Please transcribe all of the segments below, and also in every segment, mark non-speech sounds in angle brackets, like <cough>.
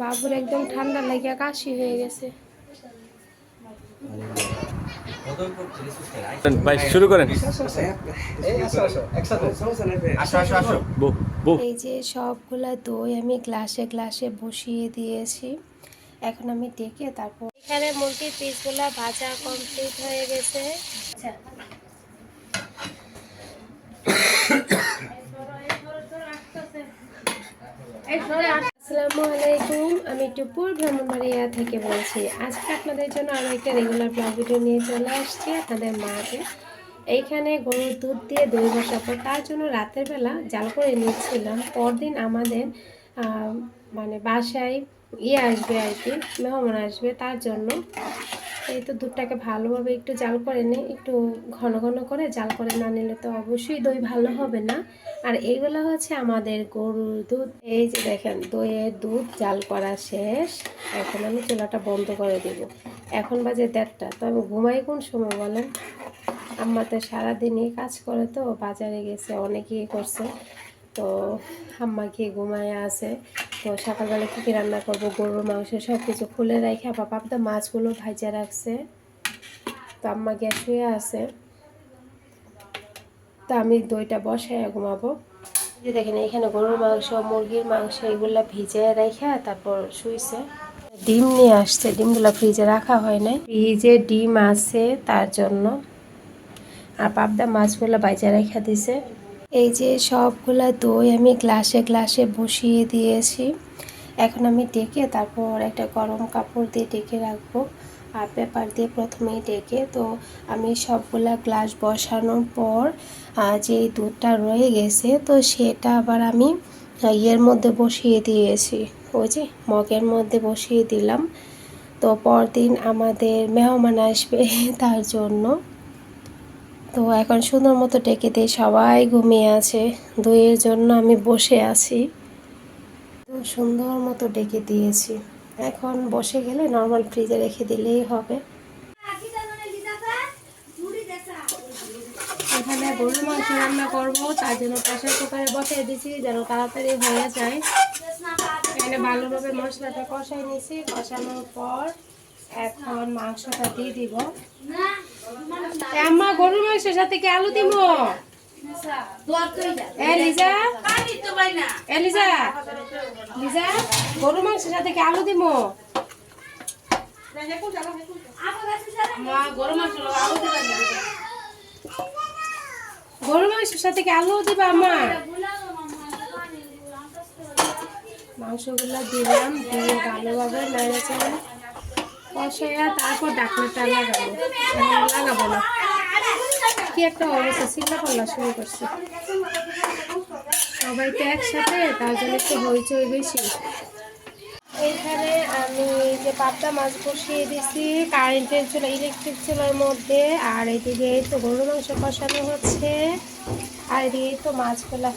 বাবুর একদম ঠান্ডা লাগে কাশি হয়ে গেছে। ভাই শুরু করেন। আসো আসো আসো। বউ বউ। এই যে সবগুলা দই আমি গ্লাসে গ্লাসে বসিয়ে দিয়েছি। এখন আমি ডেকে তারপর এখানে মুরগির পিসগুলা ভাজা কমপ্লিট হয়ে গেছে। আচ্ছা। আসসালামু আলাইকুম, আমি টুপুর ভ্রমণবাড়িয়া থেকে বলছি। আজকে আপনাদের জন্য আরও একটা রেগুলার ব্লগ ভিডিও নিয়ে চলে আসছি আপনাদের মাকে এইখানে গরুর দুধ দিয়ে দই বসাবো। তার জন্য রাতের বেলা জাল করে নিচ্ছিলাম। পরদিন আমাদের মানে বাসায় ইয়ে আসবে আর কি, মেহমান আসবে। তার জন্য এই তো দুধটাকে ভালোভাবে একটু জাল করে নিই, একটু ঘন ঘন করে। জাল করে না নিলে তো অবশ্যই দই ভালো হবে না। আর এইগুলো হচ্ছে আমাদের গরুর দুধ। এই যে দেখেন, দইয়ের দুধ জাল করা শেষ। এখন আমি চুলাটা বন্ধ করে দেব। এখন বাজে দেড়টা। তো আমি ঘুমাই কোন সময় বলেন? আম্মা তো সারাদিনই কাজ করে তো, বাজারে গেছে অনেক ইয়ে করছে। তো আম্মা গিয়ে ঘুমায় আছে? তো সকালবেলা কী কী রান্না করব, গরুর মাংস সব কিছু খুলে রেখে আবার পাপদা মাছগুলো ভাজা রাখছে। তো আম্মা গ্যাস শুয়ে আছে। তা আমি দইটা বসায় ঘুমাবো। যে দেখেন, এখানে গরুর মাংস, মুরগির মাংস এগুলো ভিজে রেখে তারপর শুইছে। ডিম নিয়ে আসছে, ডিমগুলো ফ্রিজে রাখা হয় নাই। ফ্রিজে ডিম আছে তার জন্য। আর পাবদা মাছগুলো বাইজা রেখে দিছে। এই যে সবগুলা দই আমি গ্লাসে গ্লাসে বসিয়ে দিয়েছি। এখন আমি ডেকে তারপর একটা গরম কাপড় দিয়ে ডেকে রাখব আর পেপার দিয়ে প্রথমেই ডেকে। তো আমি সবগুলা গ্লাস বসানোর পর যে দুধটা রয়ে গেছে, তো সেটা আবার আমি ইয়ের মধ্যে বসিয়ে দিয়েছি। ওই যে মগের মধ্যে বসিয়ে দিলাম। তো পরদিন আমাদের মেহমান আসবে <laughs> তার জন্য। তো এখন সুন্দর মতো ডেকে দিয়ে সবাই ঘুমিয়ে আছে। দইয়ের জন্য আমি বসে আছি। সুন্দর মতো ডেকে দিয়েছি। এখন বসে গেলে নর্মাল ফ্রিজে রেখে দিলেই হবে। এখানে গরুর মাংস রান্না করব, তার জন্য প্রেশার কুকারে বসিয়ে দিয়েছি যেন তাড়াতাড়ি হয়ে যায়। এখানে ভালোভাবে মশলাটা কষাই নিয়েছি, কষানোর পর এখন মাংসটা দিয়ে দিব। আম্মা গরুর মাংসের সাথে কি আলু দিব গরুর মাংসের সাথে কি আলু দিব গরুর মাংসের সাথে কি আলু দিবা আম্মা মাংসগুলো দিলাম, দিয়ে ভালোভাবে নেড়ে চেড়ে কষাইয়া তারপর ডাকনাটা লাগাবো এখন লাগাবো না। কি একটা অবস্থা চিল্লা পাল্লা শুরু করছে। সবাই তো একসাথে, তার জন্য একটু হইচই বেশি। এইখানে আমি যে পাবদা মাছ বসিয়ে দিছি কারেন্টের চুলা ইলেকট্রিক চুলার মধ্যে, আর এদিকে তো গরু মাংস কষানো হচ্ছে। আর এদিকে তো মাছগুলা।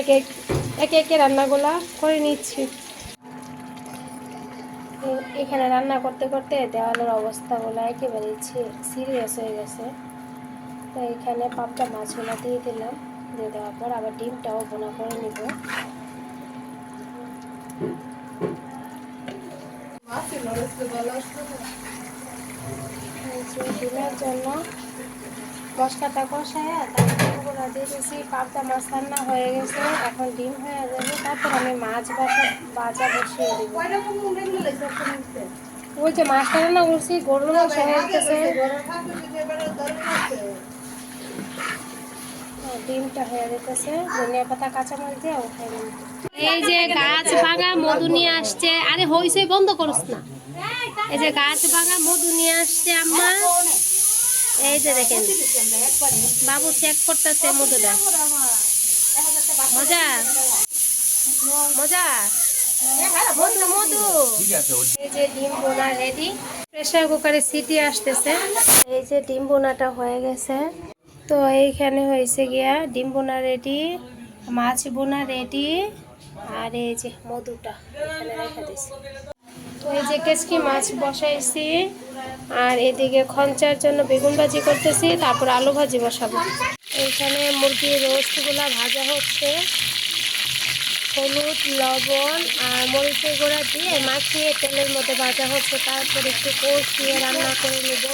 এক এক, একে একে রান্নাগুলা করে নিচ্ছি। এখানে রান্না করতে করতে দেওয়ালের অবস্থাগুলো একেবারে সিরিয়াস হয়ে গেছে। তো এখানে পাপটা মাছগুলো দিয়ে দিলাম। দিয়ে দেওয়ার পর আবার ডিমটাও বোনা করে নিব। ডিমের জন্য মশলাটা কষায় তারপর দিয়ে দিয়েছি পাবদা মাছ রান্না হয়ে গেছে, এখন ডিম হয়ে যাবে, তারপর আমি মাছ বাসা বাজা বসিয়ে দিব। ওই যে মাছটা রান্না করছি, গরুর মাংস হয়ে আরে হইছে, বন্ধ করস না। এই যে গাছ ভাঙা মধু নিয়ে আসছে আম্মা। এই যে দেখেন, বাবু চেক করতেছে মধুটা। মজা? মজা? মধু এই যে ডিম বোনা রেডি কুকারে সিটি এই যে ডিম বোনাটা হয়ে গেছে। তো এইখানে গিয়া ডিম বোনা রেডি মাছ বোনা রেডি আর এই যে মধুটা এখানে এই যে কেসকি মাছ বসাইছি? আর এদিকে খঞ্চার জন্য বেগুন ভাজি করতেছি, তারপর আলু ভাজি বসাবো। এইখানে মুরগির রোস্টগুলা ভাজা হচ্ছে। হলুদ, লবণ আর মরিচের গুঁড়া দিয়ে মাখিয়ে তেলের মধ্যে ভাজা হচ্ছে। তারপর একটু কষিয়ে রান্না করে নেব।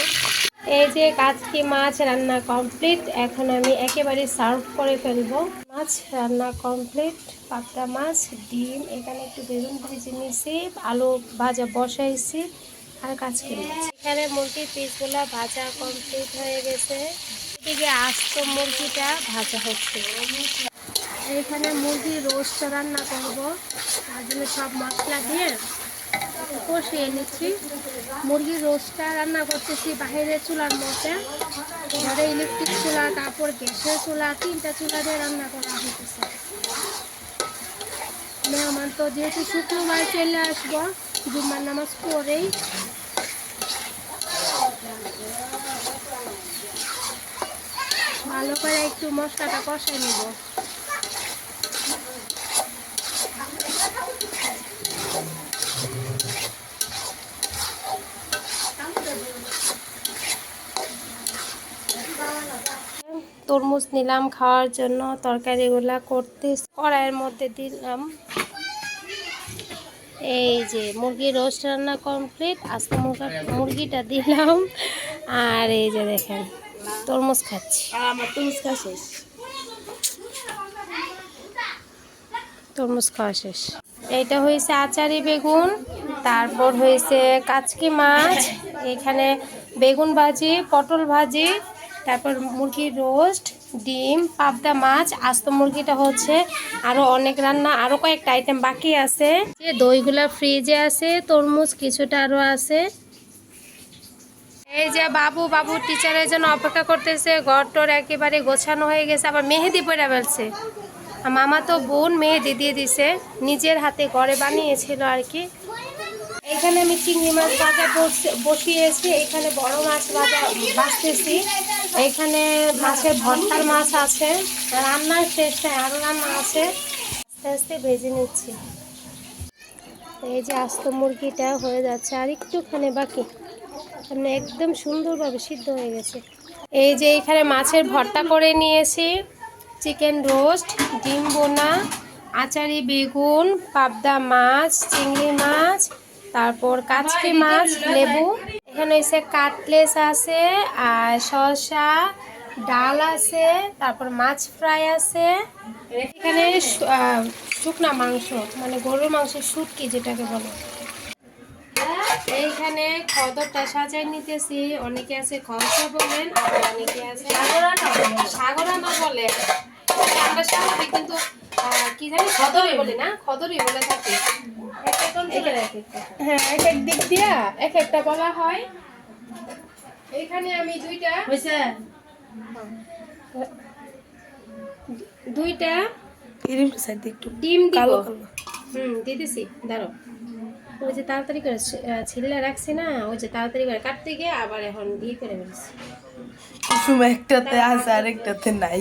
এই যে কাচকি মাছ রান্না কমপ্লিট, এখন আমি একেবারে সার্ভ করে ফেলব। মাছ রান্না কমপ্লিট, পাবদা মাছ, ডিম, এখানে একটু বেগুন ভেজে নিয়েছি, আলু ভাজা বসাইছি, আর কাচকি মাছ এখানে মুরগির পিসগুলো ভাজা কমপ্লিট হয়ে গেছে। এদিকে আস্ত মুরগিটা ভাজা হচ্ছে। এখানে মুরগি রোস্ট রান্না করব। তার জন্য সব মশলা দিয়ে কষিয়ে নিচ্ছি। মুরগির রোস্টটা রান্না করতেছি, বাইরে চুলার মধ্যে। ঘরে ইলেকট্রিক চুলা, তারপর গ্যাসের চুলা, তিনটা চুলা দিয়ে রান্না করা হতেছে মেহমান তো যেহেতু শুক্রবার চলে আসব, জুম্মার নামাজ পরেই ভালো করে একটু মশলাটা কষাই নিব। তরমুজ নিলাম খাওয়ার জন্য তরকারিগুলা করতে কড়াইয়ের মধ্যে দিলাম। এই যে মুরগির রোস্ট রান্না কমপ্লিট মুরগা মুরগিটা দিলাম। আর এই যে দেখেন তরমুজ খাচ্ছি। আমার তো শেষ। তরমুজ খাওয়া শেষ। এইটা হয়েছে আচারি বেগুন তারপর হয়েছে কাচকি মাছ এখানে বেগুন ভাজি পটল ভাজি তারপর মুরগির রোস্ট, ডিম, পাবদা মাছ, আস্ত মুরগিটা হচ্ছে আরও অনেক রান্না আরও কয়েকটা আইটেম বাকি আছে। যে দইগুলা ফ্রিজে আছে, তরমুজ কিছুটা আরও আছে। এই যে বাবু বাবু টিচারের জন্য অপেক্ষা করতেছে, ঘর টর একেবারে গোছানো হয়ে গেছে, আবার মেহেদি পড়ে ফেলছে। মামা তো বোন মেহেদি দিয়ে দিছে, নিজের হাতে ঘরে বানিয়েছিল আর কি। এখানে আমি চিংড়ি মাছ বসে- বসিয়েছি, এখানে বড় মাছ ভাজা ভাজতেছি। এখানে মাছের ভর্তার মাছ আছে রান্নার শেষ আরও রান্না আছে। আস্তে আস্তে ভেজে নিচ্ছি। এই যে আস্ত মুরগিটা হয়ে যাচ্ছে, আর একটুখানি বাকি। মানে একদম সুন্দরভাবে সিদ্ধ হয়ে গেছে। এই যে এখানে মাছের ভর্তা করে নিয়েছি। চিকেন রোস্ট, ডিম বোনা, আচারি বেগুন, পাবদা মাছ, চিংড়ি মাছ তারপর কাচকি মাছ, লেবু। এখানে হচ্ছে কাটলেস আছে, আর শসা, ডাল আছে, তারপর মাছ ফ্রাই আছে। এখানে শুকনা মাংস মানে গরুর মাংসের শুটকি যেটাকে বলে। এইখানে খদরটা সাজাই নিতেছি। অনেকে আছে খরচা বলেন, আবার অনেকে আছে সাগরানো বলে। আমরা স্বাভাবিক কিন্তু কি জানি, খদরই বলি না, খদরই বলে থাকি। হ্যাঁ এক এক দিক দিয়া এক একটা বলা হয়। এখানে আমি দুইটা হয়েছে? দুইটা ক্রিমটা সাইড একটু ডিম দিব। হুম দিতেছি দাঁড়ো ওই যে তাড়াতাড়ি করে ছি- আহ, রাখছি না ওই যে তাড়াতাড়ি করে কাটতে গিয়ে আবার এখন দিয়ে করে ফেলছি। একটাতে আছে আর একটাতে নাই।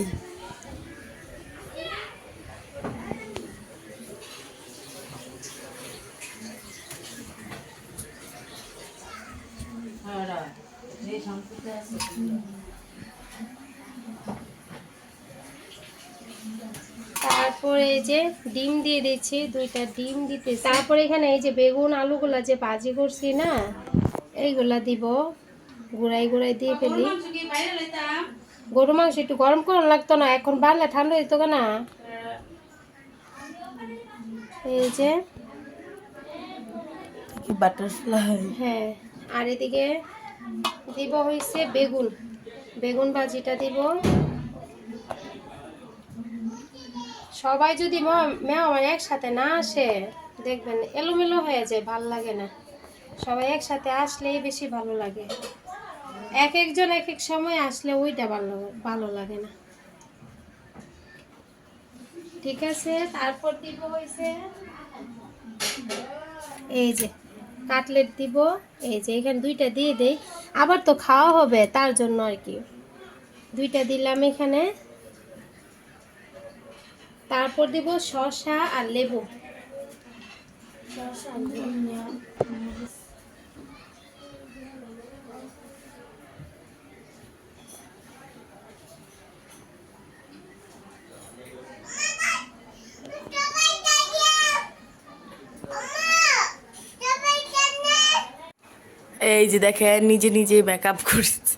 তারপরে এই যে ডিম দিয়ে দিচ্ছি দুইটা ডিম দিতে তারপরে এখানে এই যে বেগুন আলুগুলা যে ভাজি করছি না এইগুলা দিব। গুড়াই গুড়াই দিয়ে ফেলি। গরু মাংস একটু গরম করার লাগতো না এখন বাড়লে ঠান্ডা দিত না এই যে বাটারফ্লাই? হ্যাঁ আর এদিকে দিব হয়েছে বেগুন। বেগুন ভাজিটা দিব। সবাই যদি ম- মেহমান একসাথে না আসে, দেখবেন এলোমেলো হয়ে যায়, ভালো লাগে না। সবাই একসাথে আসলেই বেশি ভালো লাগে। এক একজন এক এক সময় আসলে ওইটা ভালো ভালো লাগে না। ঠিক আছে, তারপর দিব হয়েছে এই যে, কাটলেট দিব। এই যে, এখানে দুইটা দিয়ে দেই। আবার তো খাওয়া হবে, তার জন্য আর কি। দুইটা দিলাম এখানে। তারপর দেব শসা আর লেবু। এই যে দেখে নিজে নিজে মেকআপ করছে।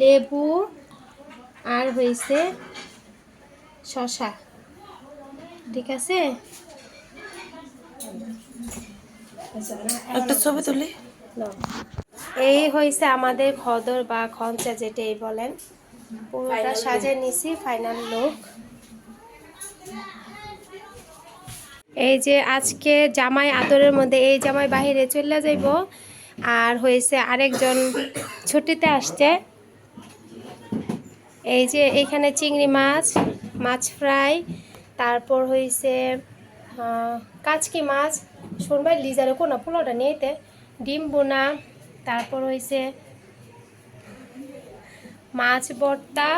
লেবু আর হয়েছে শশা। ঠিক আছে? একটা ছবি তুলি। এই হয়েছে আমাদের খদর বা খঞ্চা যেটাই বলেন। পুরোটা সাজিয়ে নিছি ফাইনাল লুক এই যে আজকে জামাই আদরের মধ্যে এই জামাই বাহিরে চলে যাইব। আর হয়েছে আরেকজন ছুটিতে আসছে। এই যে এখানে চিংড়ি মাছ মাছ ফ্রাই, তারপর হয়েছে কাচকি মাছ। শুনবাই লিজারে কোনো পোলাওটা নিয়েতে ডিম বোনা তারপর হয়েছে মাছ ভর্তা,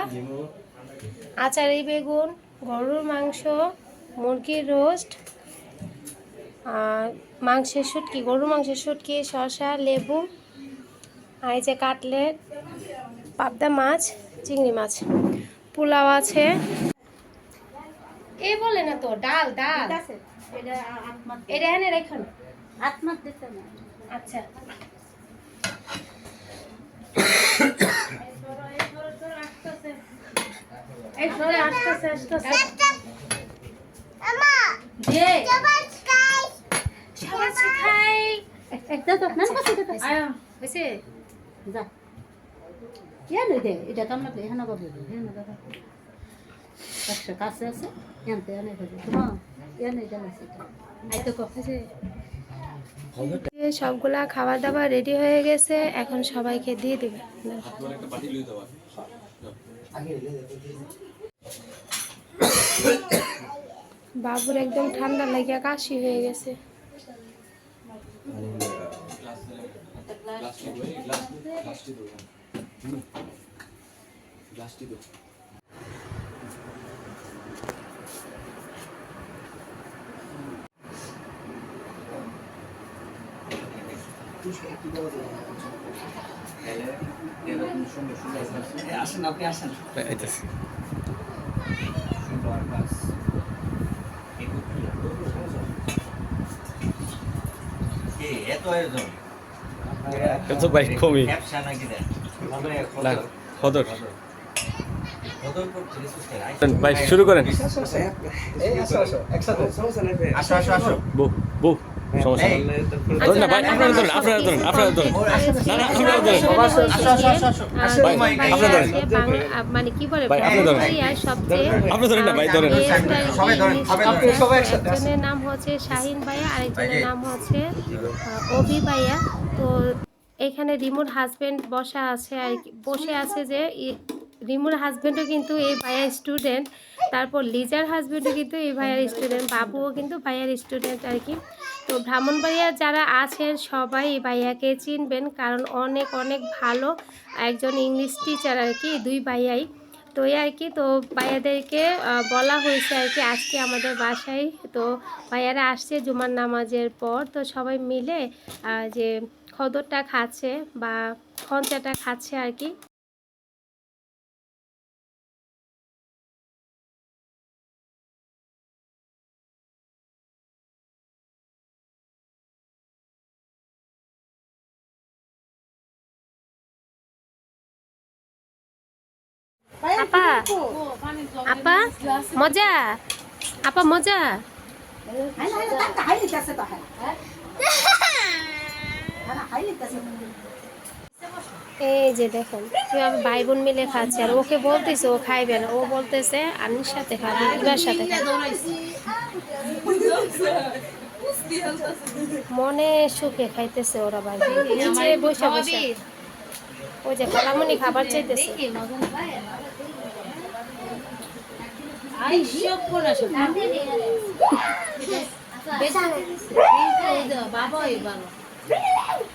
আচারি বেগুন, গরুর মাংস, মুরগির রোস্ট মাংসের শুটকি গরুর মাংসের শুটকি শসা লেবু আর এই যে কাটলেট পাবদা মাছ চিংড়ি মাছ পোলাও আছে। এ বলে না তো ডাল ডাল। এটা এনে রেখুন আচ্ছা। এই সরে আসতেছে আসতেছে। হয়েছে কাছে আছে এনতে এনে তোমার এনে জানাইছি এই তো হয়েছে সবগুলা খাবার দাবার রেডি হয়ে গেছে এখন সবাইকে দিয়ে দেবে বাবুর একদম ঠান্ডা লাগিয়া কাশি হয়ে গেছে আসেন আপনি আসেন কি এত আয়োজন এত বাইক কমই ব্যবসা নাকি দেন না রিসোর্সের ভাই শুরু করেন। সমস্যা ধরুন না ভাই আপনারা ধরুন আপনারা ধরুন আপনারা না না আপনারা ভাই, মানে কি বলে ভাই, আপনি ধরেন। সবচেয়ে আপনি ধরেন না, ভাই, ধরেন। আ, best আর কি সবাই ধরেন, সবাই ধরেন। আছে। সবাই একসাথে, একজনের নাম হচ্ছে শাহিন ভাইয়া আরেকজনের নাম হচ্ছে অভি ভাইয়া। তো এখানে রিমুর হাজবেন্ড বসা আছে আর বসে আছে যে রিমুর হাজবেন্ডও কিন্তু এই ভাইয়ার স্টুডেন্ট তারপর লিজার হাজবেন্ডও কিন্তু এই ভাইয়ার স্টুডেন্ট বাবুও কিন্তু ভাইয়ার স্টুডেন্ট আর কি। তো ব্রাহ্মণবাড়িয়া যারা আছেন সবাই এই ভাইয়াকে চিনবেন কারণ অনেক অনেক ভালো একজন ইংলিশ টিচার আর কি দুই ভাইয়াই। তো এই আর কি, তো ভাইয়াদেরকে বলা হয়েছে আর কি আজকে আমাদের বাসায়। তো ভাইয়ারা আসছে জুমার নামাজের পর, তো সবাই মিলে যে খদরটা খাচ্ছে বা খঞ্চাটা খাচ্ছে আর কি। আপা আপা মজা? আপা মজা? এই যে দেখেন কীভাবে ভাই বোন মিলে খাচ্ছে আর ওকে বলতেছে ও খাইবে না। ও বলতেছে আনির সাথে খাবে ইবার সাথে মনে সুখে খাইতেছে ওরা ভাই। বোন। নিচে বসে বসে। ওই যে খালামনি খাবার চাইতেছে। বাবা Really?